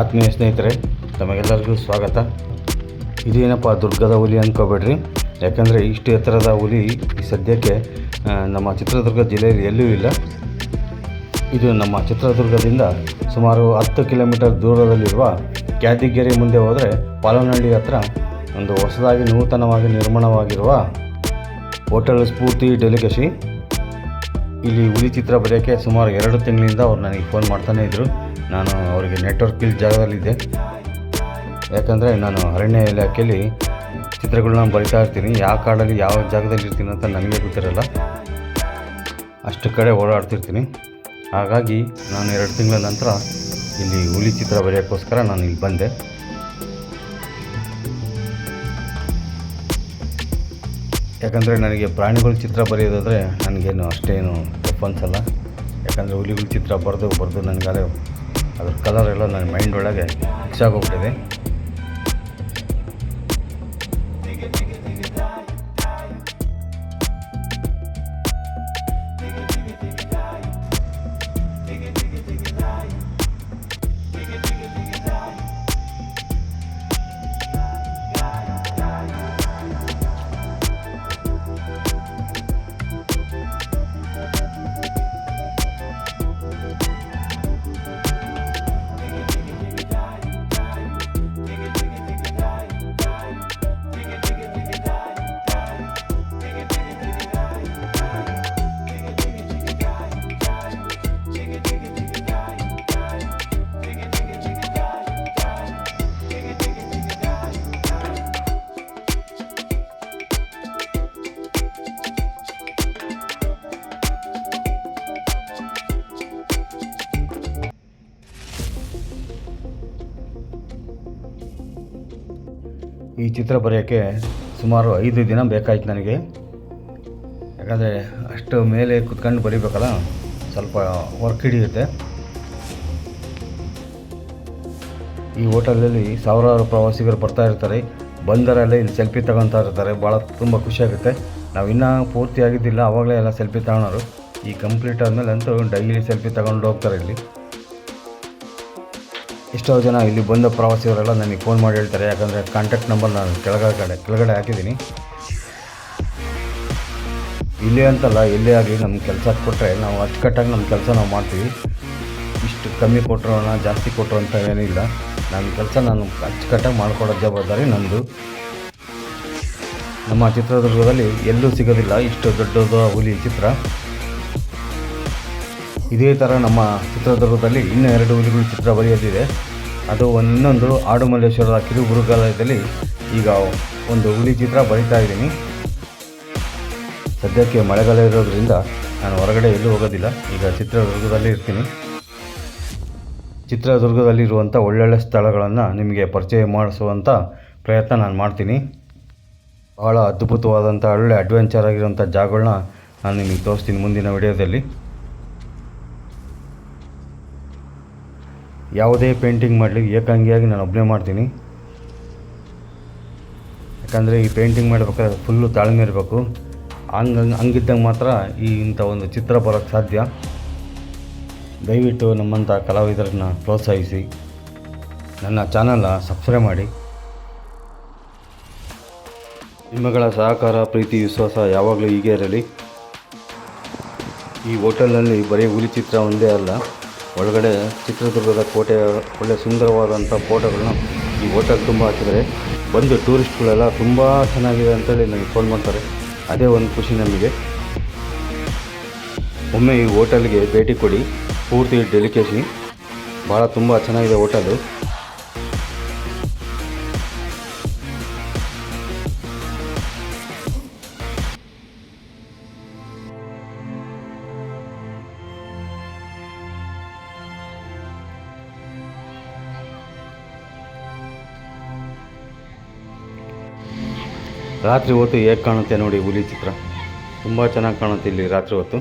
ಆತ್ಮೀಯ ಸ್ನೇಹಿತರೆ, ತಮಗೆಲ್ಲರಿಗೂ ಸ್ವಾಗತ. ಇದೇನಪ್ಪ ದುರ್ಗದ ಹುಲಿ ಅಂದ್ಕೋಬೇಡ್ರಿ ಯಾಕಂದರೆ ಇಷ್ಟು ಎತ್ತರದ ಹುಲಿ ಸದ್ಯಕ್ಕೆ ನಮ್ಮ ಚಿತ್ರದುರ್ಗ ಜಿಲ್ಲೆಯಲ್ಲಿ ಎಲ್ಲೂ ಇಲ್ಲ. ಇದು ನಮ್ಮ ಚಿತ್ರದುರ್ಗದಿಂದ ಸುಮಾರು ಹತ್ತು ಕಿಲೋಮೀಟರ್ ದೂರದಲ್ಲಿರುವ ಕ್ಯಾದಿಗೆರೆ ಮುಂದೆ ಹೋದರೆ ಪಾಲನಹಳ್ಳಿ ಹತ್ರ ಒಂದು ಹೊಸದಾಗಿ ನೂತನವಾಗಿ ನಿರ್ಮಾಣವಾಗಿರುವ ಹೋಟೆಲ್ ಸ್ಫೂರ್ತಿ ಡೆಲಿಕಸಿ ಇಲ್ಲಿ ಹುಲಿ ಚಿತ್ರ ಬರೆಯೋಕ್ಕೆ ಸುಮಾರು ಎರಡು ತಿಂಗಳಿಂದ ಅವ್ರು ನನಗೆ ಫೋನ್ ಮಾಡ್ತಾನೇ ಇದ್ದರು ನಾನು ಅವರಿಗೆ ನೆಟ್ವರ್ಕ್ ಇಲ್ ಜಾಗದಲ್ಲಿದ್ದೆ. ಯಾಕಂದರೆ ನಾನು ಅರಣ್ಯ ಇಲಾಖೆಯಲ್ಲಿ ಚಿತ್ರಗಳನ್ನ ಬರಿತಾ ಇರ್ತೀನಿ. ಯಾವ ಕಾಡಲ್ಲಿ ಯಾವ ಜಾಗದಲ್ಲಿ ಇರ್ತೀನಿ ಅಂತ ನನಗೆ ಗೊತ್ತಿರಲ್ಲ. ಅಷ್ಟು ಕಡೆ ಓಡಾಡ್ತಿರ್ತೀನಿ. ಹಾಗಾಗಿ ನಾನು ಎರಡು ತಿಂಗಳ ನಂತರ ಇಲ್ಲಿ ಹುಲಿ ಚಿತ್ರ ಬರೆಯೋಕ್ಕೋಸ್ಕರ ನಾನು ಇಲ್ಲಿ ಬಂದೆ. ಯಾಕಂದರೆ ನನಗೆ ಪ್ರಾಣಿಗಳ ಚಿತ್ರ ಬರೆಯೋದಾದರೆ ನನಗೇನು ಅಷ್ಟೇನು ತಪ್ಪು ಯಾಕಂದರೆ ಹುಲಿಗಳ ಚಿತ್ರ ಬರೆದು ಬರೆದು ನನಗಾಲೆ ಅದ್ರ ಕಲರ್ ಎಲ್ಲ ನನ್ನ ಮೈಂಡ್ ಒಳಗೆ ಫಿಕ್ಸ್ ಆಗೋಗ್ಬಿಟ್ಟಿದೆ. ಈ ಚಿತ್ರ ಬರೆಯೋಕ್ಕೆ ಸುಮಾರು ಐದು ದಿನ ಬೇಕಾಯಿತು ನನಗೆ. ಯಾಕಂದರೆ ಅಷ್ಟು ಮೇಲೆ ಕುತ್ಕೊಂಡು ಬರಿಬೇಕಲ್ಲ, ಸ್ವಲ್ಪ ವರ್ಕ್ ಹಿಡಿಯುತ್ತೆ. ಈ ಹೋಟೆಲಲ್ಲಿ ಸಾವಿರಾರು ಪ್ರವಾಸಿಗರು ಬರ್ತಾ ಇರ್ತಾರೆ. ಬಂದರಲ್ಲೇ ಇಲ್ಲಿ ಸೆಲ್ಫಿ ತಗೊತಾ ಇರ್ತಾರೆ. ಭಾಳ ತುಂಬ ಖುಷಿಯಾಗುತ್ತೆ ನಾವು ಇನ್ನೂ ಪೂರ್ತಿ ಆಗಿದ್ದಿಲ್ಲ ಆವಾಗಲೇ ಎಲ್ಲ ಸೆಲ್ಫಿ ತಗೊಳೋರು. ಈ ಕಂಪ್ಲೀಟ್ ಆದಮೇಲೆ ಅಂತೂ ಡೈಲಿ ಸೆಲ್ಫಿ ತಗೊಂಡು ಹೋಗ್ತಾರೆ ಇಲ್ಲಿ. ಎಷ್ಟೋ ಜನ ಇಲ್ಲಿ ಬಂದ ಪ್ರವಾಸಿಗರೆಲ್ಲ ನನಗೆ ಫೋನ್ ಮಾಡಿ ಹೇಳ್ತಾರೆ, ಯಾಕಂದರೆ ಕಾಂಟ್ಯಾಕ್ಟ್ ನಂಬರ್ ನಾನು ಕೆಳಗಡೆ ಕಡೆ ಕೆಳಗಡೆ ಹಾಕಿದ್ದೀನಿ. ಇಲ್ಲೇ ಅಂತಲ್ಲ ಎಲ್ಲೇ ಆಗಲಿ ನಮ್ಮ ಕೆಲಸ ಕೊಟ್ಟರೆ ನಾವು ಅಚ್ಚುಕಟ್ಟಾಗಿ ನಮ್ಮ ಕೆಲಸ ನಾವು ಮಾಡ್ತೀವಿ. ಇಷ್ಟು ಕಮ್ಮಿ ಕೊಟ್ಟರೋಣ ಜಾಸ್ತಿ ಕೊಟ್ಟರು ಅಂತ ಏನಿಲ್ಲ ನನ್ನ ಕೆಲಸ ನಾನು ಅಚ್ಚುಕಟ್ಟಾಗಿ ಮಾಡ್ಕೊಡೋ ಜವಾಬ್ದಾರಿ ನಂದು ನಮ್ಮ ಚಿತ್ರದುರ್ಗದಲ್ಲಿ ಎಲ್ಲೂ ಸಿಗೋದಿಲ್ಲ, ಇಷ್ಟು ದೊಡ್ಡದು ಹುಲಿ ಚಿತ್ರ. ಇದೇ ಥರ ನಮ್ಮ ಚಿತ್ರದುರ್ಗದಲ್ಲಿ ಇನ್ನೂ ಎರಡು ಹುಲಿಗಳು ಚಿತ್ರ ಬರೆಯೋದಿದೆ. ಅದು ಇನ್ನೊಂದು ಆಡುಮಲ್ಲೇಶ್ವರದ ಗುರುಗಾಲಯದಲ್ಲಿ ಈಗ ಒಂದು ಹುಲಿ ಚಿತ್ರ ಬರಿತಾ ಇದ್ದೀನಿ. ಸದ್ಯಕ್ಕೆ ಮಳೆಗಾಲ ಇರೋದ್ರಿಂದ ನಾನು ಹೊರಗಡೆ ಎಲ್ಲೂ ಹೋಗೋದಿಲ್ಲ. ಈಗ ಚಿತ್ರದುರ್ಗದಲ್ಲಿ ಇರ್ತೀನಿ. ಚಿತ್ರದುರ್ಗದಲ್ಲಿರುವಂಥ ಒಳ್ಳೊಳ್ಳೆ ಸ್ಥಳಗಳನ್ನು ನಿಮಗೆ ಪರಿಚಯ ಮಾಡಿಸುವಂಥ ಪ್ರಯತ್ನ ನಾನು ಮಾಡ್ತೀನಿ. ಭಾಳ ಅದ್ಭುತವಾದಂಥ ಒಳ್ಳೆ ಅಡ್ವೆಂಚರ್ ಆಗಿರುವಂಥ ಜಾಗಗಳನ್ನ ನಾನು ನಿಮಗೆ ತೋರಿಸ್ತೀನಿ ಮುಂದಿನ ವಿಡಿಯೋದಲ್ಲಿ. ಯಾವುದೇ ಪೇಂಟಿಂಗ್ ಮಾಡಲಿ ಏಕಾಂಗಿಯಾಗಿ ನಾನು ಒಬ್ಬನೇ ಮಾಡ್ತೀನಿ. ಯಾಕಂದರೆ ಈ ಪೇಂಟಿಂಗ್ ಮಾಡಬೇಕಾದ್ರೆ ಫುಲ್ಲು ತಾಳ್ಮೆ ಇರಬೇಕು. ಹಂಗ ಹಂಗಿದ್ದಂಗೆ ಮಾತ್ರ ಈ ಇಂಥ ಒಂದು ಚಿತ್ರ ಬರೋಕ್ಕೆ ಸಾಧ್ಯ. ದಯವಿಟ್ಟು ನಮ್ಮಂಥ ಕಲಾವಿದರನ್ನ ಪ್ರೋತ್ಸಾಹಿಸಿ. ನನ್ನ ಚಾನಲ್ನ ಸಬ್ಸ್ಕ್ರೈಬ್ ಮಾಡಿ. ನಿಮ್ಮಗಳ ಸಹಕಾರ, ಪ್ರೀತಿ, ವಿಶ್ವಾಸ ಯಾವಾಗಲೂ ಹೀಗೆ ಇರಲಿ. ಈ ಹೋಟೆಲ್ನಲ್ಲಿ ಬರೀ ಹುಲಿ ಚಿತ್ರ ಒಂದೇ ಅಲ್ಲ. ಒಳಗಡೆ ಚಿತ್ರದುರ್ಗದ ಕೋಟೆ ಒಳ್ಳೆ ಸುಂದರವಾದಂಥ ಫೋಟೋಗಳನ್ನ ಈ ಹೋಟೆಲ್ ತುಂಬ ಹಾಕಿದರೆ ಬಂದು ಟೂರಿಸ್ಟ್ಗಳೆಲ್ಲ ತುಂಬ ಚೆನ್ನಾಗಿದೆ ಅಂತೇಳಿ ನನಗೆ ಫೋನ್ ಮಾಡ್ತಾರೆ. ಅದೇ ಒಂದು ಖುಷಿ ನಮಗೆ. ಒಮ್ಮೆ ಈ ಹೋಟೆಲ್ಗೆ ಭೇಟಿ ಕೊಡಿ. ಪೂರ್ತಿ ಡೆಲಿಕೇಸಿ ಭಾಳ ತುಂಬ ಚೆನ್ನಾಗಿದೆ ಹೋಟೆಲು. ರಾತ್ರಿ ಹೊತ್ತು ಹೇಗೆ ಕಾಣುತ್ತೆ ನೋಡಿ ಹುಲಿ ಚಿತ್ರ. ತುಂಬ ಚೆನ್ನಾಗಿ ಕಾಣುತ್ತೆ ಇಲ್ಲಿ ರಾತ್ರಿ ಹೊತ್ತು.